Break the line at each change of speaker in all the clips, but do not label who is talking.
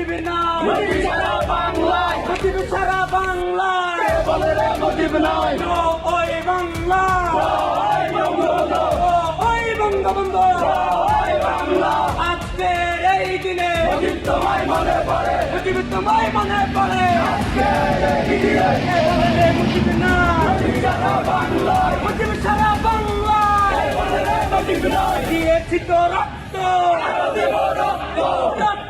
সারা বাংলায়
মুজিব সারা বাংলায়।
বলে রে মুজিব নয়
ওই বাংলা।
ওই বঙ্গবন্ধু।
ওই
বাংলা
আজকের এই দিনে
মুজিব তোমায় মনে পড়ে।
মুজিব তোমায় মনে পড়ে।
এই দিনে।
বলে রে মুজিব না
সারা বাংলায়।
মুজিব সারা বাংলায়।
বলে রে মুজিব নয়
দিয়েছি তো রক্ত।
রক্ত।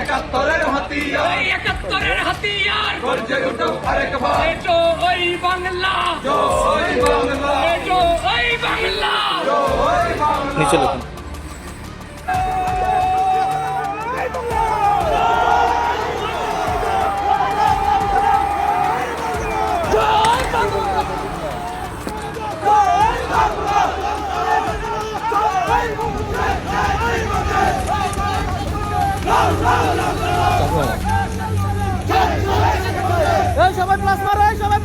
একাত্তরের হাতিয়ার।
একাত্তরের হাতিয়ার। গর্জে উঠুক আরেকবার।
এটো ওই বাংলা।
নিচে লিখুন।
সবাই প্লাস মারো সবাই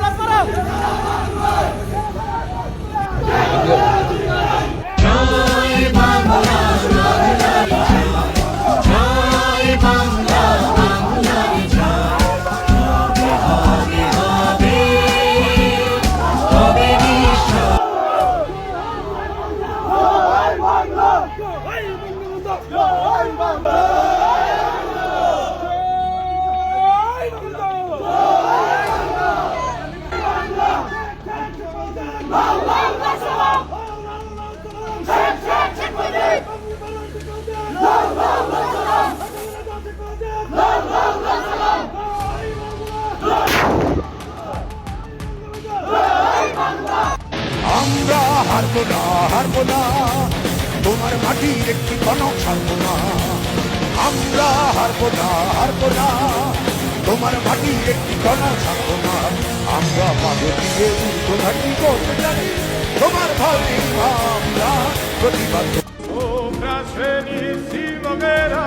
আমরা হারবো না হারবো না। তোমার মাটির একটি কনক ছাড়বো না আমরা হারবো না হারবো না। তোমার মাটির একটি কনক ছাড়বো না আমরা মাঝে দিয়ে উল্টো ঘাটি করতে জানি তোমার ভাবি আমরা প্রতিবাদ ও প্রাসেনি শিবমেরা